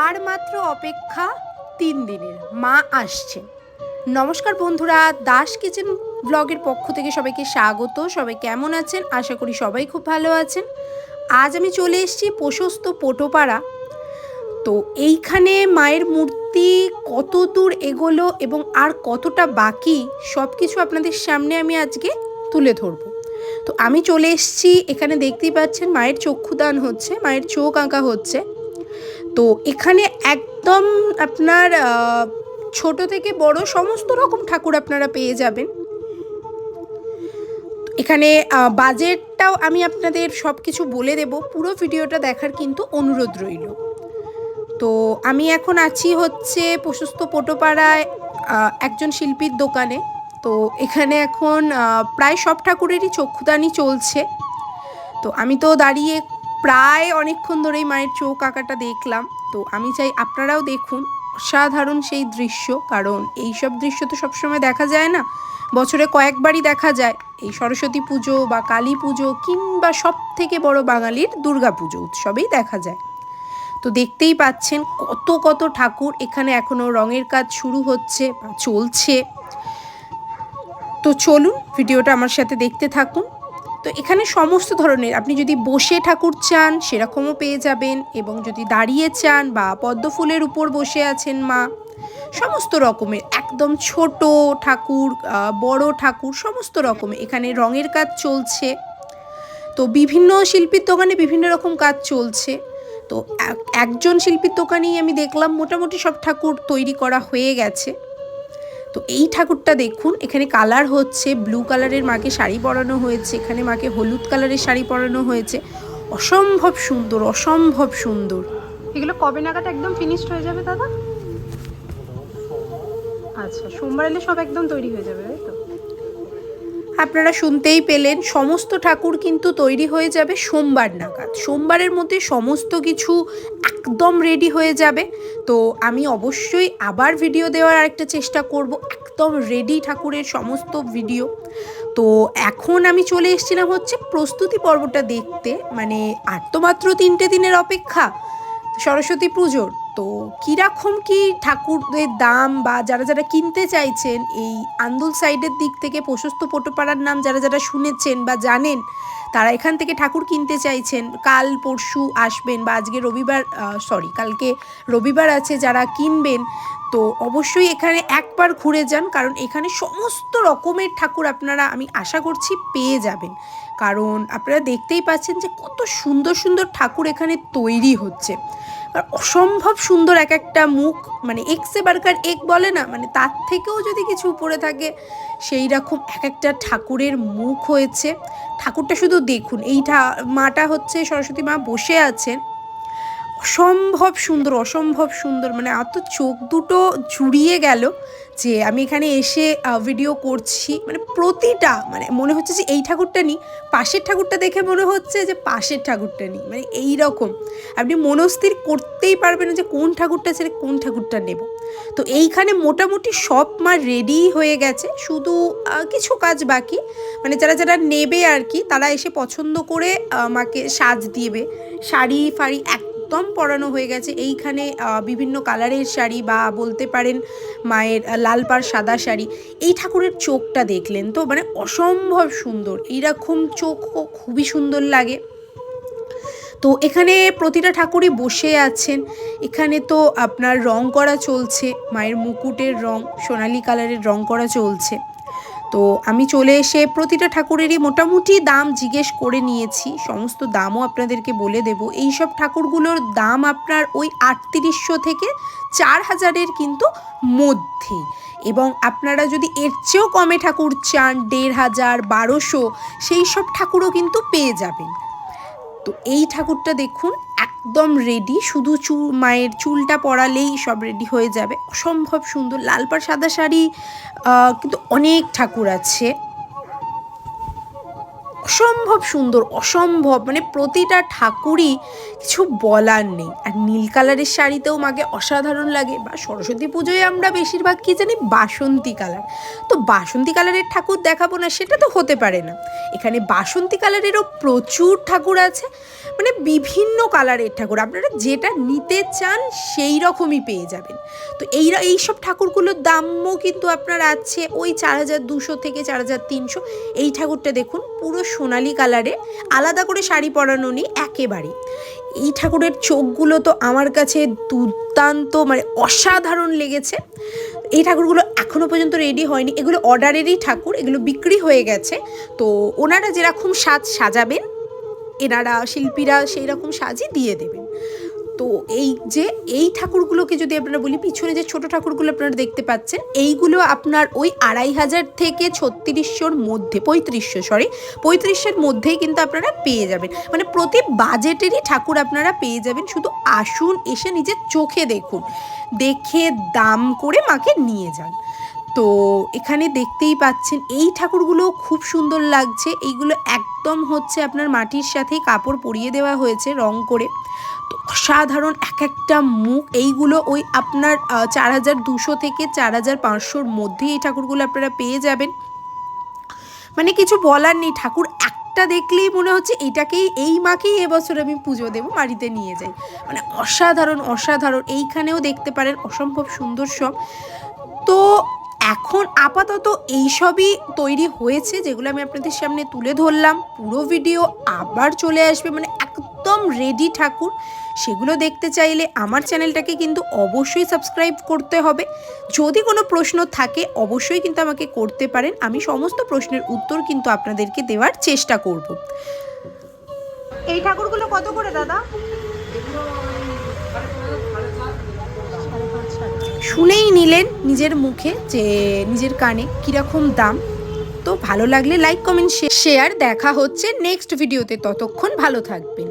আর মাত্র অপেক্ষা তিন দিনের। মা আসছে। নমস্কার বন্ধুরা, দাস কিচেন ব্লগের পক্ষ থেকে সবাইকে স্বাগত। সবাই কেমন আছেন? আশা করি সবাই খুব ভালো আছেন। আজ আমি চলে এসেছি প্রশস্ত পোটোপাড়া। তো এইখানে মায়ের মূর্তি কত দূর এগোলো এবং আর কতটা বাকি সব কিছু আপনাদের সামনে আমি আজকে তুলে ধরবো। তো আমি চলে এসেছি, এখানে দেখতেই পাচ্ছেন মায়ের চক্ষুদান হচ্ছে, মায়ের চোখ আঁকা হচ্ছে। তো এখানে একদম আপনার ছোট থেকে বড় সমস্ত রকম ঠাকুর আপনারা পেয়ে যাবেন। এখানে বাজেটটাও আমি আপনাদের সব কিছু বলে দেব। পুরো ভিডিওটা দেখার কিন্তু অনুরোধ রইল। তো আমি এখন আছি হচ্ছে প্রশস্ত পোটোপাড়ায় একজন শিল্পীর দোকানে। তো এখানে এখন প্রায় সব ঠাকুরেরই চক্ষুদানি চলছে। তো আমি তো দাঁড়িয়ে প্রায় অনেকক্ষণ ধরেই মায়ের চোখ আঁকাটা দেখলাম। তো আমি চাই আপনারাও দেখুন অসাধারণ সেই দৃশ্য, কারণ এই সব দৃশ্য তো সবসময় দেখা যায় না। বছরে কয়েকবারই দেখা যায় এই সরস্বতী পুজো বা কালী পুজো কিংবা সব থেকে বড় বাঙালির দুর্গা পুজো উৎসবেই দেখা যায়। তো দেখতেই পাচ্ছেন কত কত ঠাকুর এখানে এখনও রঙের কাজ শুরু হচ্ছে চলছে। তো চলুন, ভিডিওটা আমার সাথে দেখতে থাকুন। তো এখানে সমস্ত ধরনের, আপনি যদি বসে ঠাকুর চান, সেরকমও পেয়ে যাবেন। এবং যদি দাঁড়িয়ে চান বা পদ্ম ফুলের উপর বসে আছেন মা, সমস্ত রকমের, একদম ছোট ঠাকুর বড় ঠাকুর, সমস্ত রকমের, এখানে রঙের কাজ চলছে। তো বিভিন্ন শিল্পীর দোকানে বিভিন্ন রকম কাজ চলছে। তো এক- একজন শিল্পীর দোকানেই আমি দেখলাম মোটামুটি সব ঠাকুর তৈরি করা হয়ে গেছে। তো এই ঠাকুরটা দেখুন, এখানে কালার হচ্ছে ব্লু কালারের মাকে শাড়ি পরানো হয়েছে, এখানে মাকে হলুদ কালারের শাড়ি পরানো হয়েছে। অসম্ভব সুন্দর অসম্ভব সুন্দর। এগুলো কবে নাগাদ একদম ফিনিশড হয়ে যাবে দাদা? আচ্ছা সোমবার এলে সব একদম তৈরি হয়ে যাবে, তাই তো? আপনারা শুনতেই পেলেন, সমস্ত ঠাকুর কিন্তু তৈরি হয়ে যাবে সোমবার নাগাদ। সোমবারের মধ্যে সমস্ত কিছু একদম রেডি হয়ে যাবে। তো আমি অবশ্যই আবার ভিডিও দেওয়ার আরেকটা চেষ্টা করব, একদম রেডি ঠাকুরের সমস্ত ভিডিও তো এখন আমি চলে এসেছিলাম হচ্ছে প্রস্তুতি পর্বটা দেখতে মানে আর তো মাত্র তিনটে দিনের অপেক্ষা। সরস্বতী পুজোর তো কীরকম কি ঠাকুরের দাম বা যারা যারা কিনতে চাইছেন, এই আন্দুল সাইডের দিক থেকে প্রশস্ত পটোপাড়ার নাম যারা যারা শুনেছেন বা জানেন তারা এখান থেকে ঠাকুর কিনতে চাইছেন। কাল পরশু আসবেন বা আজকে রবিবার সরি কালকে রবিবার আছে যারা কিনবেন, তো অবশ্যই এখানে একবার ঘুরে যান, কারণ এখানে সমস্ত রকমের ঠাকুর আপনারা, আমি আশা করছি, পেয়ে যাবেন। কারণ আপনারা দেখতেই পাচ্ছেন যে কত সুন্দর সুন্দর ঠাকুর এখানে তৈরি হচ্ছে। আর অসম্ভব সুন্দর এক একটা মুখ মানে এক্সে বার্কার এক বলে না মানে তার থেকেও যদি কিছু উপরে থাকে সেই রকম এক একটা ঠাকুরের মুখ হয়েছে। ঠাকুরটা শুধু দেখুন। এইটা মাটা হচ্ছে সরস্বতী মা বসে আছেন। অসম্ভব সুন্দর অসম্ভব সুন্দর। মানে এত চোখ দুটো জুড়িয়ে গেল যে আমি এখানে এসে ভিডিও করছি। মানে প্রতিটা মানে মনে হচ্ছে যে এই ঠাকুরটা নিই, পাশের ঠাকুরটা দেখে মনে হচ্ছে যে পাশের ঠাকুরটা নিই। মানে এই রকম আপনি মনস্থির করতেই পারবেন যে কোন ঠাকুরটা ছেড়ে কোন ঠাকুরটা নেব। তো এইখানে মোটামুটি সব মা রেডি হয়ে গেছে। শুধু কিছু কাজ বাকি। মানে যারা যারা নেবে আর কি, তারা এসে পছন্দ করে মাকে সাজ দিবে। শাড়ি ফাড়ি একদম পরানো হয়ে গেছে। এইখানে বিভিন্ন কালারের শাড়ি বা বলতে পারেন মায়ের লাল পাড় সাদা শাড়ি, এই ঠাকুরের চোখটা দেখলেন তো? মানে অসম্ভব সুন্দর। এইরকম চোখ খুবই সুন্দর লাগে। তো এখানে প্রতিটা ঠাকুরই বসে আছেন। এখানে তো আপনার রং করা চলছে, মায়ের মুকুটের রং, সোনালি কালারের রং করা চলছে। তো আমি চলে এসে প্রতিটা ঠাকুরেরই মোটামুটি দাম জিজ্ঞেস করে নিয়েছি, সমস্ত দামও আপনাদেরকে বলে দেব। এই সব ঠাকুরগুলোর দাম আপনার ওই আটত্রিশশো থেকে চার হাজারের কিন্তু মধ্যে। এবং আপনারা যদি এর চেয়েও কমে ঠাকুর চান, দেড় হাজার, বারোশো, সেই সব ঠাকুরও কিন্তু পেয়ে যাবেন। তো এই ঠাকুরটা দেখুন একদম রেডি শুধু চুল মায়ের চুলটা পরালেই সব রেডি হয়ে যাবে। অসম্ভব সুন্দর লাল পাড় সাদা শাড়ি কিন্তু অনেক ঠাকুর আছে। অসম্ভব সুন্দর, অসম্ভব মানে প্রতিটা ঠাকুরই কিছু বলার নেই। আর নীল কালারের শাড়িতেও মাকে অসাধারণ লাগে। বা সরস্বতী পুজোয় আমরা বেশিরভাগ কী জানি বাসন্তী কালার। তো বাসন্তী কালারের ঠাকুর দেখাবো না, সেটা তো হতে পারে না। এখানে বাসন্তী কালারেরও প্রচুর ঠাকুর আছে। মানে বিভিন্ন কালারের ঠাকুর। আপনারা যেটা নিতে চান সেই রকমই পেয়ে যাবেন। তো এই এই সব ঠাকুরগুলোর দামও কিন্তু আপনার আছে ওই চার হাজার দুশো থেকে চার হাজার তিনশো। এই ঠাকুরটা দেখুন, পুরো সোনালি কালারে আলাদা করে শাড়ি পরানো নেই, একেবারে। এই ঠাকুরের চোখগুলো তো আমার কাছে দুর্দান্ত মানে অসাধারণ লেগেছে। এই ঠাকুরগুলো এখনও পর্যন্ত রেডি হয়নি। এগুলো অর্ডারেরই ঠাকুর, এগুলো বিক্রি হয়ে গেছে। তো ওনারা যেরকম সাজ সাজাবেন এনারা, শিল্পীরা সেই রকম সাজই দিয়ে দেবেন। তো এই যে, এই ঠাকুরগুলোকে যদি আপনারা বলি, পিছনে যে ছোট ঠাকুরগুলো আপনারা দেখতে পাচ্ছেন, এইগুলো আপনার ওই আড়াই হাজার থেকে ছত্রিশশোর মধ্যে, পঁয়ত্রিশশো সরি পঁয়ত্রিশশোর মধ্যেই কিন্তু আপনারা পেয়ে যাবেন। মানে প্রতি বাজেটেরই ঠাকুর আপনারা পেয়ে যাবেন, শুধু আসুন, এসে নিজের চোখে দেখুন। দেখে দাম করে মাকে নিয়ে যান। তো এখানে দেখতেই পাচ্ছেন, এই ঠাকুরগুলো খুব সুন্দর লাগছে। এইগুলো একদম হচ্ছে আপনার মাটির সাথে কাপড় পরিয়ে দেওয়া হয়েছে রং করে। তো অসাধারণ এক একটা মুখ। এইগুলো ওই আপনার চার হাজার দুশো থেকে চার হাজার পাঁচশোর মধ্যে এই ঠাকুরগুলো আপনারা পেয়ে যাবেন। মানে কিছু বলার নেই, ঠাকুর একটা দেখলেই মনে হচ্ছে এটাকেই এই মাকেই এবছর আমি পুজো দেবো, বাড়িতে নিয়ে যাই। মানে অসাধারণ অসাধারণ। এইখানেও দেখতে পারেন, অসম্ভব সুন্দর সব। তো এখন আপাতত এইসবই তৈরি হয়েছে, যেগুলো আমি আপনাদের সামনে তুলে ধরলাম। পুরো ভিডিও আবার চলে আসবে মানে একদম রেডি ঠাকুর। সেগুলো দেখতে চাইলে আমার চ্যানেলটাকে কিন্তু অবশ্যই সাবস্ক্রাইব করতে হবে। যদি কোনো প্রশ্ন থাকে, অবশ্যই কিন্তু আমাকে করতে পারেন। আমি সমস্ত প্রশ্নের উত্তর কিন্তু আপনাদেরকে দেওয়ার চেষ্টা করব। এই ঠাকুরগুলো কত করে দাদা? শুনেই নিলেন নিজের মুখে যে নিজের কানে কীরকম দাম। তো ভালো লাগলে লাইক কমেন্ট শেয়ার দেখা হচ্ছে নেক্সট ভিডিওতে ততক্ষণ ভালো থাকবেন।